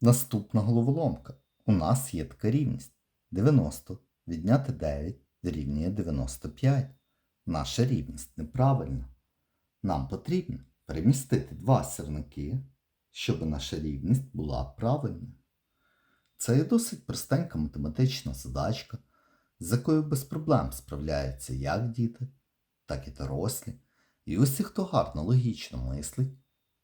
Наступна головоломка. У нас є така рівність. 90 відняти 9 дорівнює 95. Наша рівність неправильна. Нам потрібно перемістити два сірники, щоб наша рівність була правильною. Це є досить простенька математична задачка, з якою без проблем справляються як діти, так і дорослі. І усі, хто гарно логічно мислить,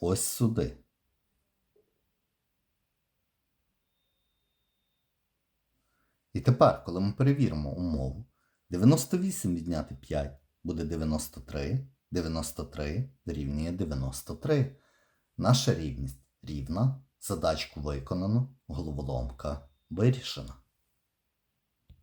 ось сюди. І тепер, коли ми перевіримо умову, 98 відняти 5 буде 93, 93 дорівнює 93. Наша рівність рівна, задачку виконано, головоломка вирішена.